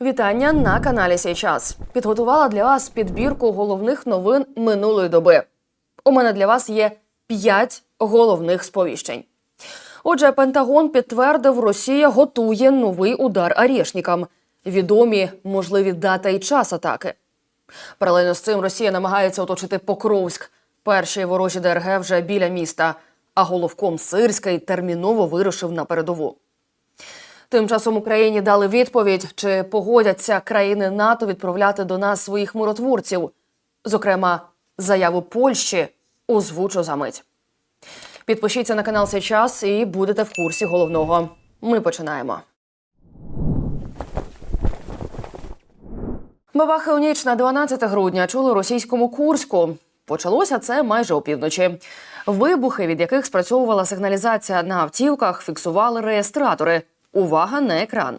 Вітання на каналі Сей час. Підготувала для вас підбірку головних новин минулої доби. У мене для вас є п'ять головних сповіщень. Отже, Пентагон підтвердив, Росія готує новий удар арішникам. Відомі можливі дата і час атаки. Паралельно з цим Росія намагається оточити Покровськ. Перші ворожі ДРГ вже біля міста, а головком Сирський терміново вирушив на передову. Тим часом Україні дали відповідь, чи погодяться країни НАТО відправляти до нас своїх миротворців. Зокрема, заяву Польщі озвучу за мить. Підпишіться на канал «Цей час і будете в курсі головного. Ми починаємо. Бабахи у ніч на 12 грудня чули російському Курську. Почалося це майже опівночі. Вибухи, від яких спрацьовувала сигналізація на автівках, фіксували реєстратори. Увага на екран.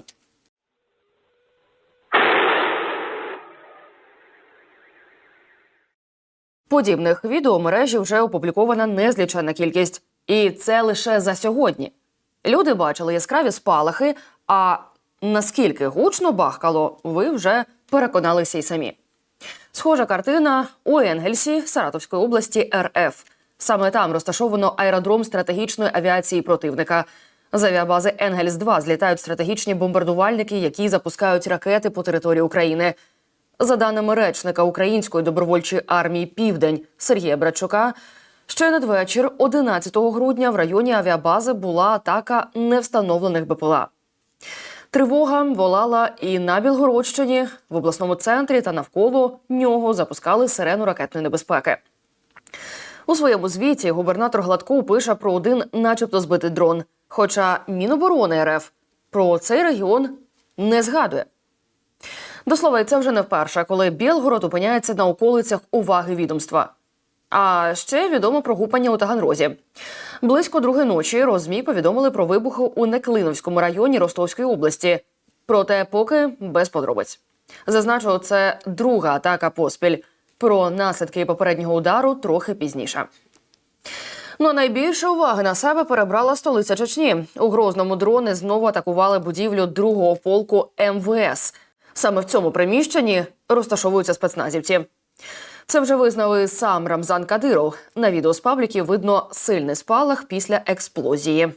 Подібних відео в мережі вже опублікована незліченна кількість, і це лише за сьогодні. Люди бачили яскраві спалахи. А наскільки гучно бахкало, ви вже переконалися й самі. Схожа картина у Енгельсі Саратовської області РФ. Саме там розташовано аеродром стратегічної авіації противника. З авіабази Енгельс 2 злітають стратегічні бомбардувальники, які запускають ракети по території України. За даними речника Української добровольчої армії Південь Сергія Братчука, ще надвечір, 11 грудня, в районі авіабази була атака невстановлених БПЛА. Тривога волала і на Білгородщині, в обласному центрі та навколо нього запускали сирену ракетної небезпеки. У своєму звіті губернатор Гладков пише про один, начебто, збитий дрон. Хоча Міноборони РФ про цей регіон не згадує. До слова, це вже не вперше, коли Білгород опиняється на околицях уваги відомства. А ще відомо про гупання у Таганрозі. Близько другої ночі розмі повідомили про вибухи у Неклиновському районі Ростовської області. Проте поки без подробиць. Зазначу, це друга атака поспіль. Про наслідки попереднього удару трохи пізніше. Ну а найбільше уваги на себе перебрала столиця Чечні. У Грозному дрони знову атакували будівлю другого полку МВС. Саме в цьому приміщенні розташовуються спецназівці. Це вже визнали сам Рамзан Кадиров. На відео з пабліки видно сильний спалах після експлозії.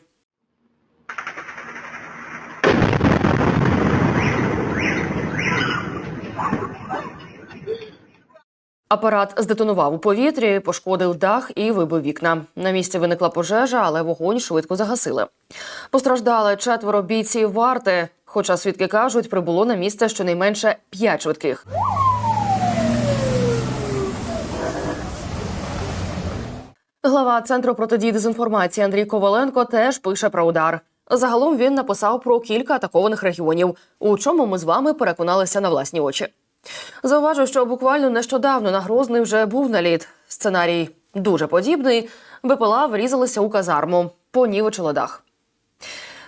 Апарат здетонував у повітрі, пошкодив дах і вибив вікна. На місці виникла пожежа, але вогонь швидко загасили. Постраждали четверо бійців варти. Хоча свідки кажуть, прибуло на місце щонайменше п'ять швидких. Глава центру протидії дезінформації Андрій Коваленко теж пише про удар. Загалом він написав про кілька атакованих регіонів, у чому ми з вами переконалися на власні очі. Зауважу, що буквально нещодавно на Грозний вже був наліт. Сценарій дуже подібний. БПЛА врізалися у казарму, понівечило дах.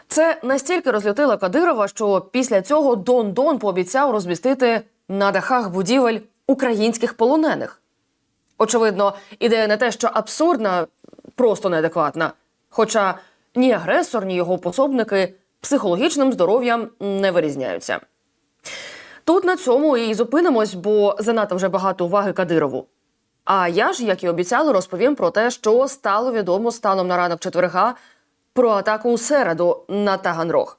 Це настільки розлютило Кадирова, що після цього Дон Дон пообіцяв розмістити на дахах будівель українських полонених. Очевидно, ідея не те, що абсурдна, просто неадекватна. Хоча ні агресор, ні його пособники психологічним здоров'ям не вирізняються. Тут на цьому і зупинимось, бо занадто вже багато уваги Кадирову. А я ж, як і обіцяли, розповім про те, що стало відомо станом на ранок четверга про атаку у середу на Таганрог.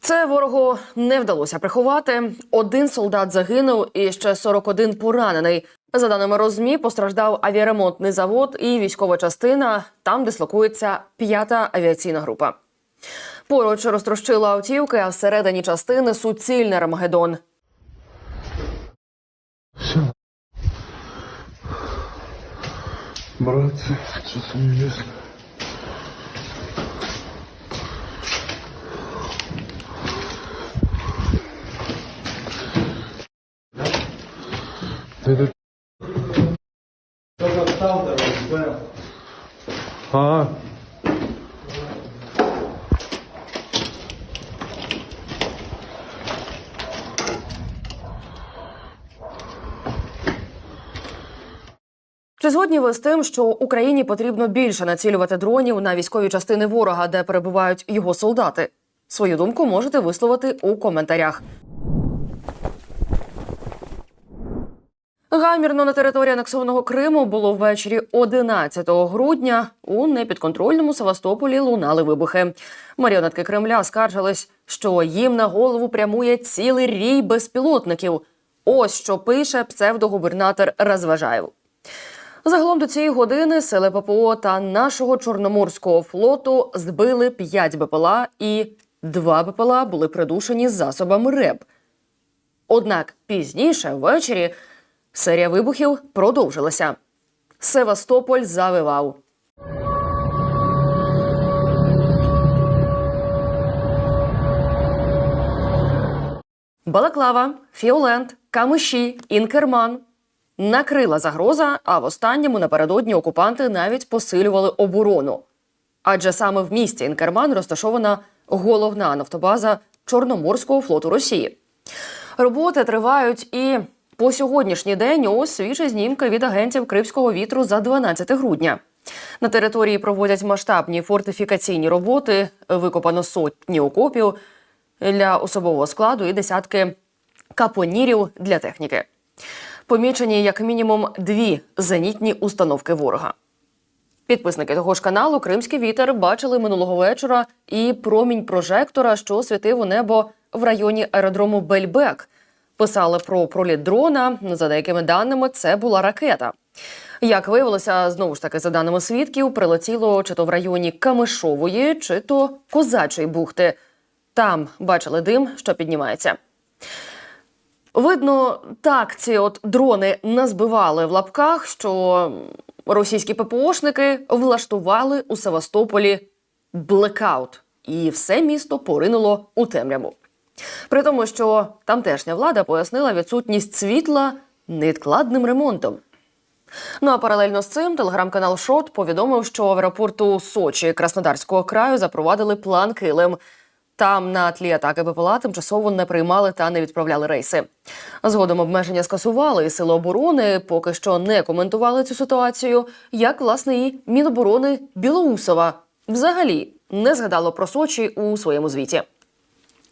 Це ворогу не вдалося приховати. Один солдат загинув і ще 41 поранений. За даними розмі, постраждав авіаремонтний завод і військова частина, там дислокується п'ята авіаційна група. Поруч розтрощило автівки, а всередині частини суцільний Армагеддон. Братцы, что-то неизвестно. Это... А, Чи згодні ви з тим, що Україні потрібно більше націлювати дронів на військові частини ворога, де перебувають його солдати? Свою думку можете висловити у коментарях. Гамірно на території анексованого Криму було ввечері 11 грудня. У непідконтрольному Севастополі лунали вибухи. Маріонетки Кремля скаржились, що їм на голову прямує цілий рій безпілотників. Ось що пише псевдогубернатор Розважаєв. Загалом до цієї години сили ППО та нашого чорноморського флоту збили 5 БПЛА і 2 БПЛА були придушені засобами РЕБ. Однак пізніше ввечері серія вибухів продовжилася. Севастополь завивав. Балаклава, Фіолент, Камиші, Інкерман. Накрила загроза, а в останньому напередодні окупанти навіть посилювали оборону. Адже саме в місті Інкерман розташована головна нафтобаза Чорноморського флоту Росії. Роботи тривають і по сьогоднішній день ось свіжі знімки від агентів Кримського вітру за 12 грудня. На території проводять масштабні фортифікаційні роботи, викопано сотні окопів для особового складу і десятки капонірів для техніки. Помічені як мінімум дві зенітні установки ворога. Підписники того ж каналу Кримський вітер бачили минулого вечора і промінь прожектора, що світив у небо в районі аеродрому Бельбек. Писали про проліт дрона. За деякими даними, це була ракета. Як виявилося, знову ж таки, за даними свідків, прилетіло чи то в районі Камишової, чи то Козачої бухти. Там бачили дим, що піднімається. Видно, так ці от дрони назбивали в лапках, що російські ППОшники влаштували у Севастополі блекаут, і все місто поринуло у темряву. При тому, що тамтешня влада пояснила відсутність світла невідкладним ремонтом. Ну а паралельно з цим телеграм-канал Шот повідомив, що в аеропорту Сочі Краснодарського краю запровадили план Килим. Там на тлі атаки БПЛА тимчасово не приймали та не відправляли рейси. Згодом обмеження скасували, і сили оборони поки що не коментували цю ситуацію. Як власне і Міноборони Білоусова взагалі не згадало про Сочі у своєму звіті.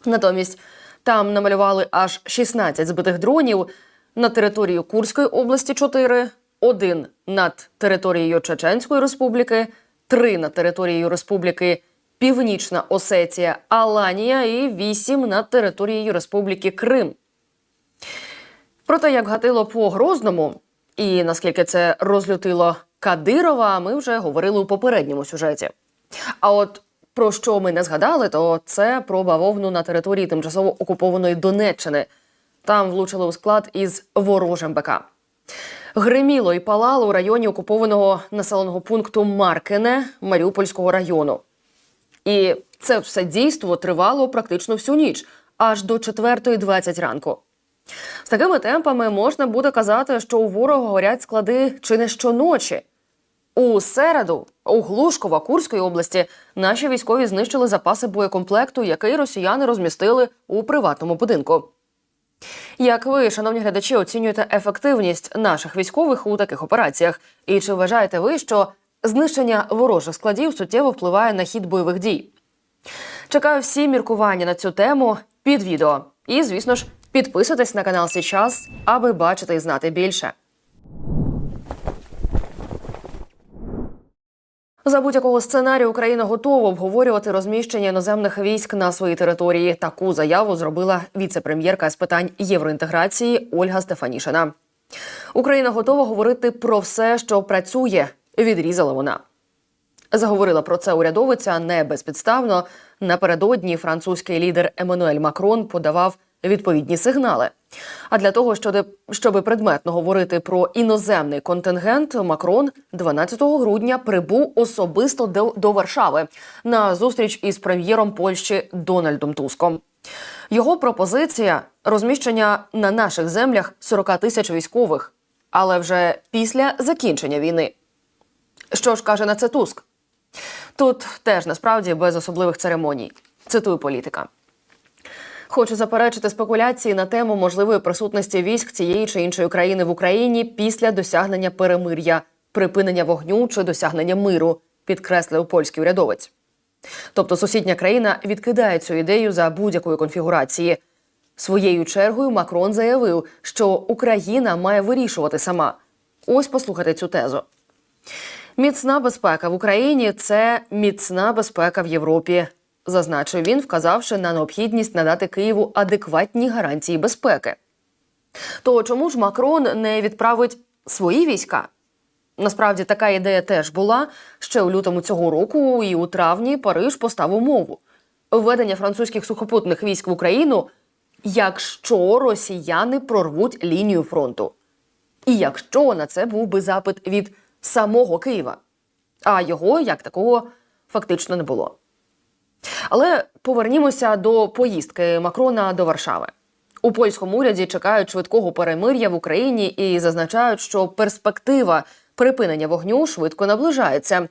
Натомість там намалювали аж 16 збитих дронів на територію Курської області 4, один над територією Чеченської республіки, три над територією Республіки Північна Осетія, Аланія і вісім над територією Республіки Крим. Про те, як гатило по Грозному і наскільки це розлютило Кадирова, ми вже говорили у попередньому сюжеті. А от про що ми не згадали, то це про бавовну на території тимчасово окупованої Донеччини. Там влучили у склад із ворожим БК. Гриміло і палало у районі окупованого населеного пункту Маркине Маріупольського району. І це все дійство тривало практично всю ніч, аж до 4.20 ранку. З такими темпами можна буде казати, що у ворога горять склади чи не щоночі. У середу у Глушкова Курської області наші військові знищили запаси боєкомплекту, який росіяни розмістили у приватному будинку. Як ви, шановні глядачі, оцінюєте ефективність наших військових у таких операціях? І чи вважаєте ви, що знищення ворожих складів суттєво впливає на хід бойових дій? Чекаю всі міркування на цю тему під відео. І, звісно ж, підписуйтесь на канал Січас, аби бачити і знати більше. За будь-якого сценарію Україна готова обговорювати розміщення іноземних військ на своїй території. Таку заяву зробила віце-прем'єрка з питань євроінтеграції Ольга Стефанішина. Україна готова говорити про все, що працює. Відрізала вона. Заговорила про це урядовиця не безпідставно. Напередодні французький лідер Еммануель Макрон подавав відповідні сигнали. А для того, щоб, предметно говорити про іноземний контингент, Макрон 12 грудня прибув особисто до Варшави на зустріч із прем'єром Польщі Дональдом Туском. Його пропозиція розміщення на наших землях 40 тисяч військових, але вже після закінчення війни. Що ж каже на це Туск? Тут теж насправді без особливих церемоній. Цитую політика. Хочу заперечити спекуляції на тему можливої присутності військ цієї чи іншої країни в Україні після досягнення перемир'я, припинення вогню чи досягнення миру, підкреслив польський урядовець. Тобто сусідня країна відкидає цю ідею за будь-якої конфігурації. Своєю чергою Макрон заявив, що Україна має вирішувати сама. Ось послухайте цю тезу. Міцна безпека в Україні це міцна безпека в Європі, зазначив він, вказавши на необхідність надати Києву адекватні гарантії безпеки. То чому ж Макрон не відправить свої війська? Насправді така ідея теж була ще у лютому цього року, і у травні Париж поставив мову введення французьких сухопутних військ в Україну, якщо росіяни прорвуть лінію фронту. І якщо на це був би запит від самого Києва, а його як такого фактично не було. Але повернімося до поїздки Макрона до Варшави. У польському уряді чекають швидкого перемир'я в Україні і зазначають, що перспектива припинення вогню швидко наближається.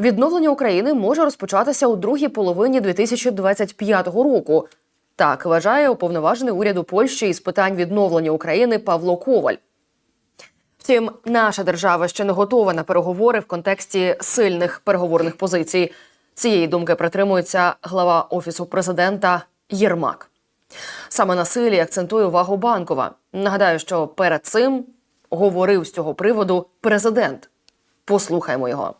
Відновлення України може розпочатися у другій половині 2025 року. Так вважає уповноважений уряду Польщі із питань відновлення України Павло Коваль. Втім, наша держава ще не готова на переговори в контексті сильних переговорних позицій. Цієї думки притримується глава офісу президента Єрмак. Саме на силі акцентує увагу банкова. Нагадаю, що перед цим говорив з цього приводу президент. Послухаймо його.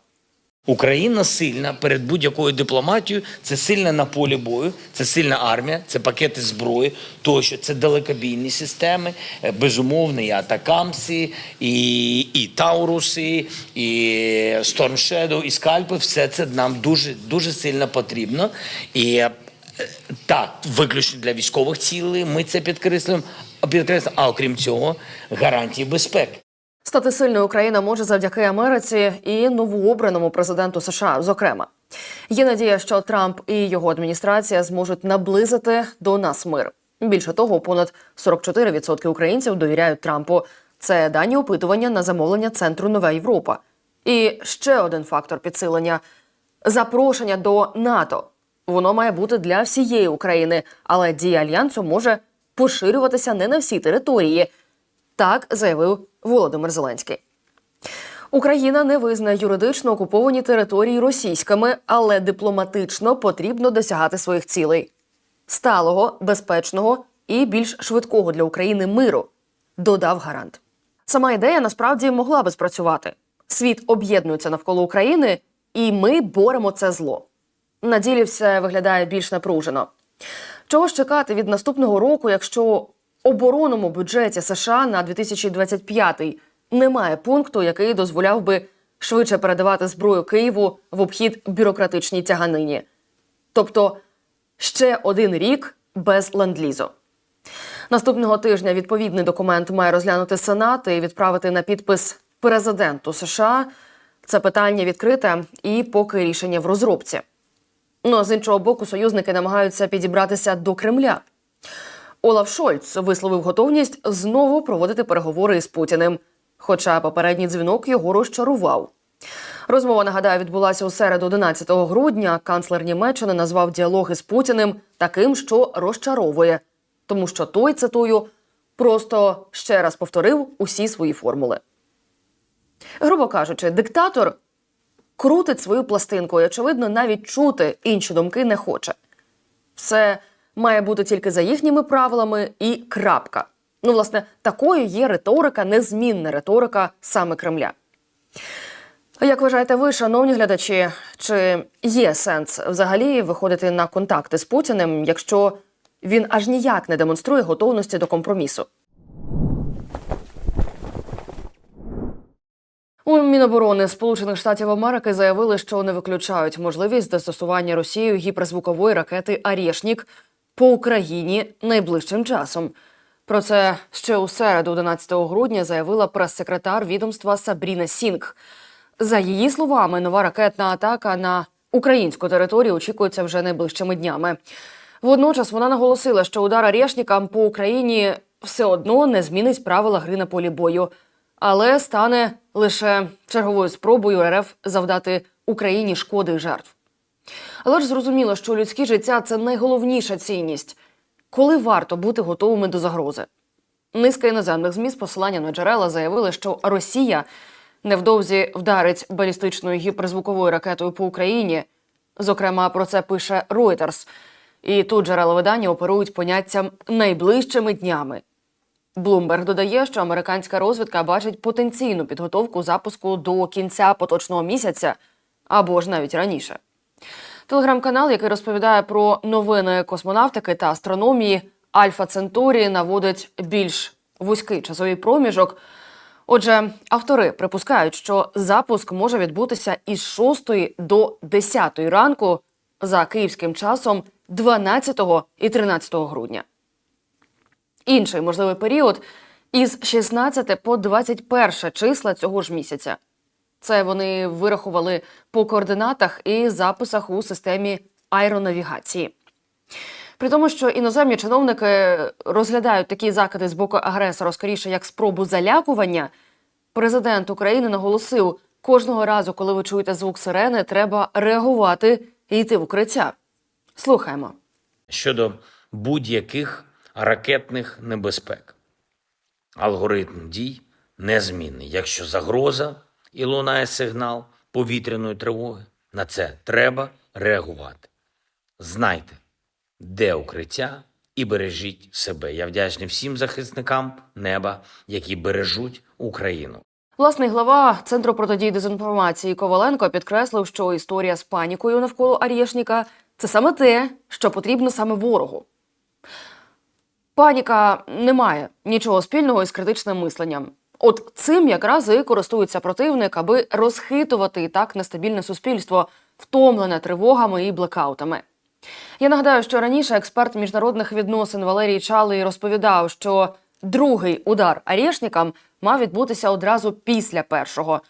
Україна сильна перед будь-якою дипломатією. Це сильна на полі бою, це сильна армія, це пакети зброї, тощо це далекобійні системи, е, безумовно, і атакамси, і, і Тауруси, і Storm і скальпи. Все це нам дуже дуже сильно потрібно. І е, так, виключно для військових цілей. Ми це підкреслюємо. підкреслюємо. А окрім цього, гарантії безпеки. Стати сильною Україна може завдяки Америці і новообраному президенту США. Зокрема, є надія, що Трамп і його адміністрація зможуть наблизити до нас мир. Більше того, понад 44% українців довіряють Трампу. Це дані опитування на замовлення центру Нова Європа. І ще один фактор підсилення запрошення до НАТО. Воно має бути для всієї України, але дія альянсу може поширюватися не на всі території. Так заявив Володимир Зеленський. Україна не визнає юридично окуповані території російськими, але дипломатично потрібно досягати своїх цілей сталого, безпечного і більш швидкого для України миру, додав гарант. Сама ідея насправді могла би спрацювати. Світ об'єднується навколо України, і ми боремо це зло. На ділі все виглядає більш напружено. Чого ж чекати від наступного року, якщо оборонному бюджеті США на 2025 немає пункту, який дозволяв би швидше передавати зброю Києву в обхід бюрократичній тяганині? Тобто ще один рік без ленд-лізу. Наступного тижня відповідний документ має розглянути Сенат і відправити на підпис президенту США. Це питання відкрите і поки рішення в розробці. Ну а з іншого боку, союзники намагаються підібратися до Кремля. Олаф Шольц висловив готовність знову проводити переговори із Путіним. Хоча попередній дзвінок його розчарував. Розмова нагадаю відбулася у середу, 11 грудня. Канцлер Німеччини назвав діалог із Путіним таким, що розчаровує, тому що той цитую просто ще раз повторив усі свої формули. Грубо кажучи, диктатор крутить свою пластинку і, очевидно, навіть чути інші думки не хоче. Все має бути тільки за їхніми правилами і крапка. Ну, власне, такою є риторика, незмінна риторика саме Кремля. Як вважаєте ви, шановні глядачі, чи є сенс взагалі виходити на контакти з Путіним, якщо він аж ніяк не демонструє готовності до компромісу? У Міноборони Сполучених Штатів Америки заявили, що не виключають можливість застосування Росією гіперзвукової ракети Арєшнік по Україні найближчим часом. Про це ще у середу, 11 грудня, заявила прес-секретар відомства Сабріна Сінг. За її словами, нова ракетна атака на українську територію очікується вже найближчими днями. Водночас вона наголосила, що удар Арєшнікам по Україні все одно не змінить правила гри на полі бою, але стане лише черговою спробою РФ завдати Україні шкоди і жертв. Але ж зрозуміло, що людське життя це найголовніша цінність. Коли варто бути готовими до загрози? Низка іноземних ЗМІ з посиланням на джерела заявили, що Росія невдовзі вдарить балістичною гіперзвуковою ракетою по Україні. Зокрема, про це пише Reuters. І тут джерела видання оперують поняттям найближчими днями. Блумберг додає, що американська розвідка бачить потенційну підготовку запуску до кінця поточного місяця або ж навіть раніше. Телеграм-канал, який розповідає про новини космонавтики та астрономії, Альфа Центурі наводить більш вузький часовий проміжок. Отже, автори припускають, що запуск може відбутися із 6 до 10 ранку за київським часом 12 і 13 грудня. Інший можливий період із 16 по 21 числа цього ж місяця. Це вони вирахували по координатах і записах у системі аеронавігації. При тому, що іноземні чиновники розглядають такі закиди з боку агресора скоріше як спробу залякування, президент України наголосив: кожного разу, коли ви чуєте звук сирени, треба реагувати і йти в укриття. Слухаємо. щодо будь-яких ракетних небезпек. Алгоритм дій незмінний. Якщо загроза і лунає сигнал повітряної тривоги, на це треба реагувати. Знайте, де укриття, і бережіть себе. Я вдячний всім захисникам неба, які бережуть Україну. Власний глава Центру протидії дезінформації Коваленко підкреслив, що історія з панікою навколо Арєшніка це саме те, що потрібно саме ворогу. Паніка не має нічого спільного із критичним мисленням. От цим якраз і користується противник, аби розхитувати і так нестабільне суспільство, втомлене тривогами і блекаутами. Я нагадаю, що раніше експерт міжнародних відносин Валерій Чалий розповідав, що другий удар Арєшнікам мав відбутися одразу після першого,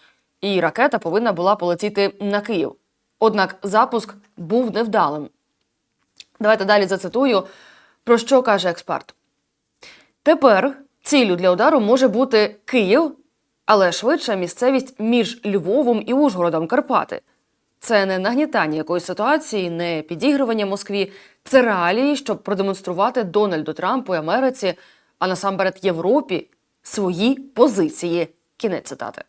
і ракета повинна була полетіти на Київ. Однак запуск був невдалим. Давайте далі зацитую, про що каже експерт. Тепер ціллю для удару може бути Київ, але швидше місцевість між Львовом і Ужгородом Карпати. Це не нагнітання якоїсь ситуації, не підігрування Москві. Це реалії, щоб продемонструвати Дональду Трампу і Америці, а насамперед Європі, свої позиції. Кінець цитати.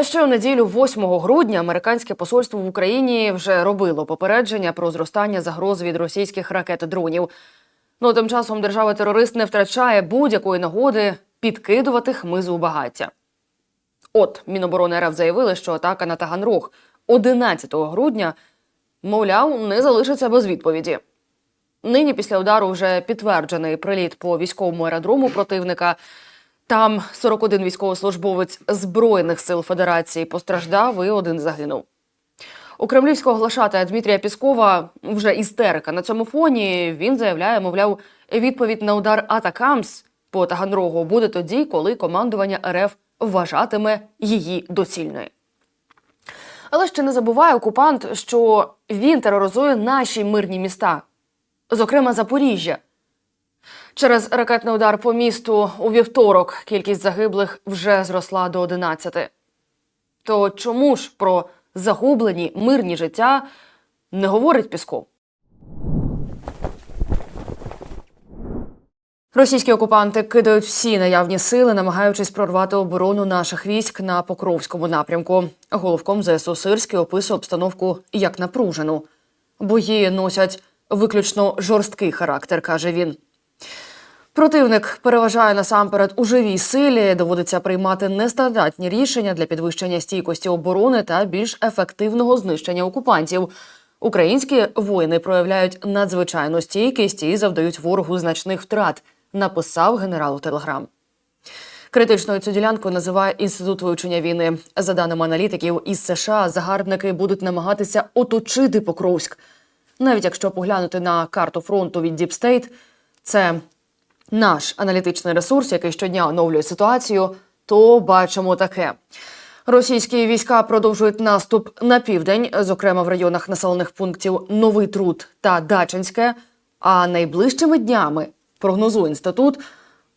Ще у неділю, 8 грудня, американське посольство в Україні вже робило попередження про зростання загроз від російських ракет дронів. Ну тим часом держава-терорист не втрачає будь-якої нагоди підкидувати хмизу у багаття. От Міноборони РФ заявили, що атака на Таганрог 11 грудня, мовляв, не залишиться без відповіді. Нині після удару вже підтверджений приліт по військовому аеродрому противника. Там 41 військовослужбовець Збройних сил Федерації постраждав і один загинув. У кремлівського глашатая Дмитрія Піскова вже істерика на цьому фоні. Він заявляє, мовляв, відповідь на удар Атакамс по Таганрогу буде тоді, коли командування РФ вважатиме її доцільною. Але ще не забуває окупант, що він тероризує наші мирні міста, зокрема Запоріжжя. Через ракетний удар по місту у вівторок кількість загиблих вже зросла до 11. То чому ж про загублені мирні життя не говорить Пісков? Російські окупанти кидають всі наявні сили, намагаючись прорвати оборону наших військ на Покровському напрямку. Головком ЗСУ Сирський описує обстановку як напружену. Бої носять виключно жорсткий характер, каже він. Противник переважає насамперед у живій силі, доводиться приймати нестандартні рішення для підвищення стійкості оборони та більш ефективного знищення окупантів. Українські воїни проявляють надзвичайну стійкість і завдають ворогу значних втрат, написав генерал у Телеграм. Критичною цю ділянку називає інститут вивчення війни. За даними аналітиків, із США загарбники будуть намагатися оточити Покровськ. Навіть якщо поглянути на карту фронту від State, це наш аналітичний ресурс, який щодня оновлює ситуацію, то бачимо таке. Російські війська продовжують наступ на південь, зокрема в районах населених пунктів Новий Труд та Дачинське. А найближчими днями прогнозує інститут.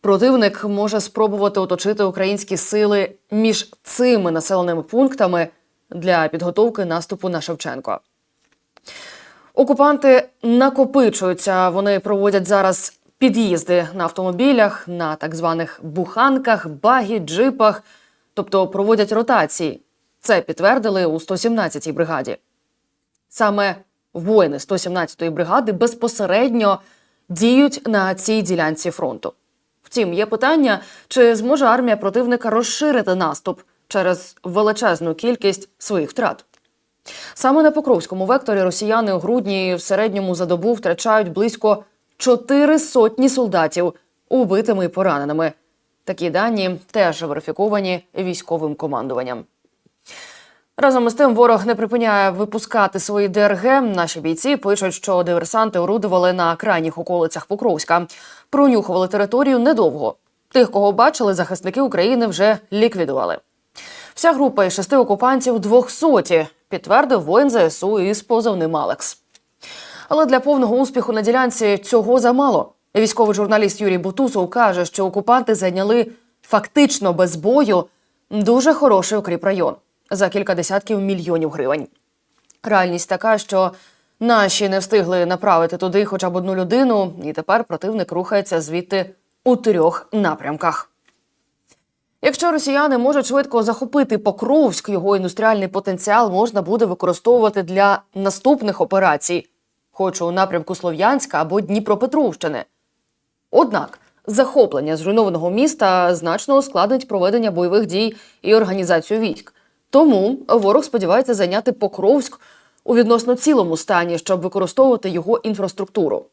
Противник може спробувати оточити українські сили між цими населеними пунктами для підготовки наступу на Шевченко. Окупанти накопичуються. Вони проводять зараз під'їзди на автомобілях, на так званих буханках, багі, джипах, тобто проводять ротації. Це підтвердили у 117-й бригаді. Саме воїни 117-ї бригади безпосередньо діють на цій ділянці фронту. Втім, є питання, чи зможе армія противника розширити наступ через величезну кількість своїх втрат. Саме на Покровському векторі росіяни у грудні в середньому за добу втрачають близько чотири сотні солдатів убитими і пораненими. Такі дані теж верифіковані військовим командуванням. Разом із тим, ворог не припиняє випускати свої ДРГ. Наші бійці пишуть, що диверсанти орудували на крайніх околицях Покровська. Пронюхували територію недовго. Тих, кого бачили, захисники України вже ліквідували. Вся група із шести окупантів двохсоті, підтвердив воїн ЗСУ із позивним Алекс. Але для повного успіху на ділянці цього замало. Військовий журналіст Юрій Бутусов каже, що окупанти зайняли фактично без бою дуже хороший укріпрайон за кілька десятків мільйонів гривень. Реальність така, що наші не встигли направити туди хоча б одну людину, і тепер противник рухається звідти у трьох напрямках. Якщо росіяни можуть швидко захопити Покровськ, його індустріальний потенціал можна буде використовувати для наступних операцій, хоч у напрямку Слов'янська або Дніпропетровщини. Однак захоплення зруйнованого міста значно ускладнить проведення бойових дій і організацію військ. Тому ворог сподівається зайняти Покровськ у відносно цілому стані, щоб використовувати його інфраструктуру.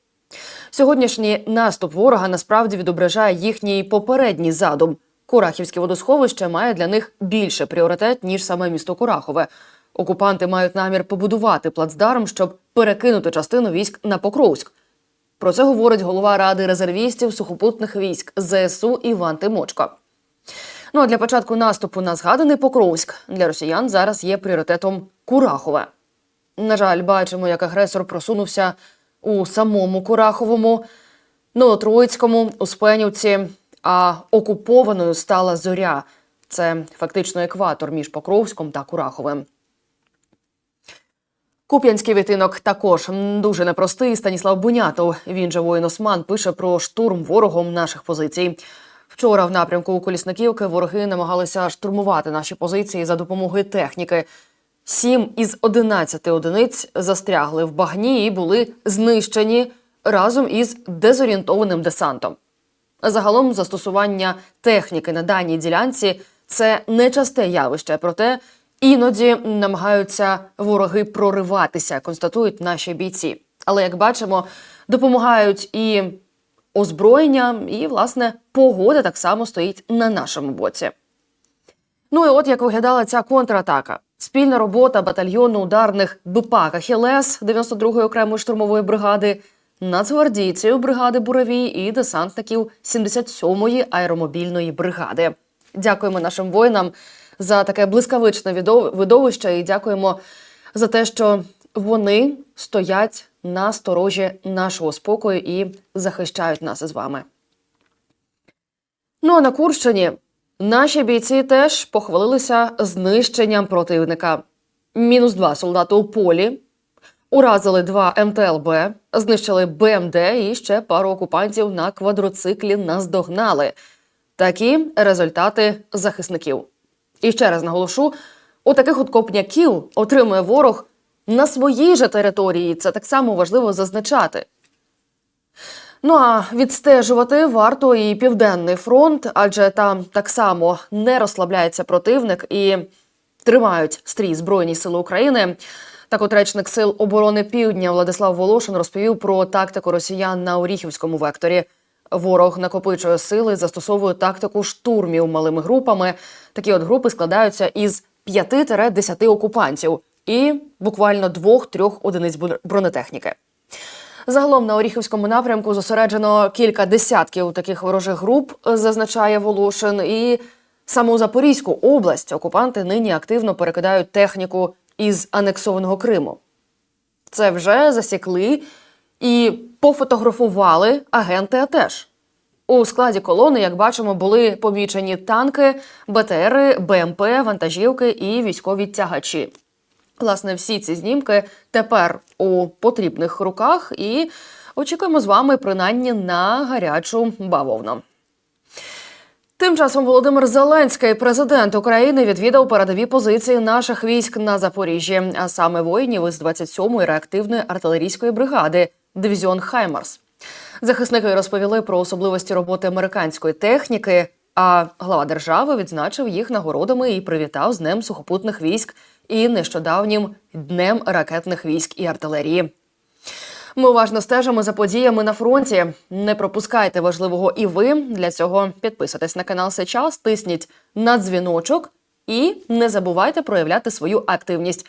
Сьогоднішній наступ ворога насправді відображає їхній попередній задум. Курахівське водосховище має для них більше пріоритет ніж саме місто Курахове. Окупанти мають намір побудувати плацдарм, щоб перекинути частину військ на Покровськ. Про це говорить голова ради резервістів сухопутних військ ЗСУ Іван Тимочко. Ну а для початку наступу на згаданий Покровськ для росіян зараз є пріоритетом Курахове. На жаль, бачимо, як агресор просунувся у самому Кураховому, Новотроїцькому, Успенівці, а окупованою стала зоря. Це фактично екватор між Покровськом та Кураховим. Куп'янський відтинок також дуже непростий. Станіслав Бунятов, він же воїн Осман, пише про штурм ворогом наших позицій. Вчора в напрямку Колісниківки вороги намагалися штурмувати наші позиції за допомогою техніки. Сім із 11 одиниць застрягли в багні і були знищені разом із дезорієнтованим десантом. Загалом застосування техніки на даній ділянці це нечасте явище, проте іноді намагаються вороги прориватися, констатують наші бійці. Але як бачимо, допомагають і озброєння, і власне погода так само стоїть на нашому боці. Ну і от як виглядала ця контратака. Спільна робота батальйону ударних БПАК «Ахілес» 92-ї окремої штурмової бригади, нацгвардійців бригади Буровій і десантників 77-ї аеромобільної бригади. Дякуємо нашим воїнам за таке блискавичне видовище і дякуємо за те, що вони стоять на сторожі нашого спокою і захищають нас із вами. Ну а на Курщині наші бійці теж похвалилися знищенням противника. Мінус два солдати у полі, уразили два МТЛБ, знищили БМД і ще пару окупантів на квадроциклі наздогнали. Такі результати захисників. І ще раз наголошу: таких от копняків отримує ворог на своїй же території. Це так само важливо зазначати. Ну а відстежувати варто і південний фронт, адже там так само не розслабляється противник і тримають стрій Збройні Сили України. Так от речник Сил оборони Півдня Владислав Волошин розповів про тактику росіян на Оріхівському векторі. Ворог накопичує сили, застосовує тактику штурмів малими групами. Такі от групи складаються із 5-10 окупантів і буквально двох-трьох одиниць бронетехніки. Загалом на Оріхівському напрямку зосереджено кілька десятків таких ворожих груп, зазначає Волошин. І саму Запорізьку область окупанти нині активно перекидають техніку із анексованого Криму. Це вже засікли і пофотографували агенти АТЕШ. У складі колони, як бачимо, були помічені танки, БТРи, БМП, вантажівки і військові тягачі. Власне, всі ці знімки тепер у потрібних руках, і очікуємо з вами принаймні на гарячу бавовну. Тим часом Володимир Зеленський, президент України, відвідав передові позиції наших військ на Запоріжжі, а саме воїнів із 27-ї реактивної артилерійської бригади, дивізіон Хаймарс. Захисники розповіли про особливості роботи американської техніки. А глава держави відзначив їх нагородами і привітав з Днем сухопутних військ і нещодавнім днем ракетних військ і артилерії. Ми уважно стежимо за подіями на фронті. Не пропускайте важливого і ви. Для цього підписуйтесь на канал Сейчас, тисніть на дзвіночок і не забувайте проявляти свою активність.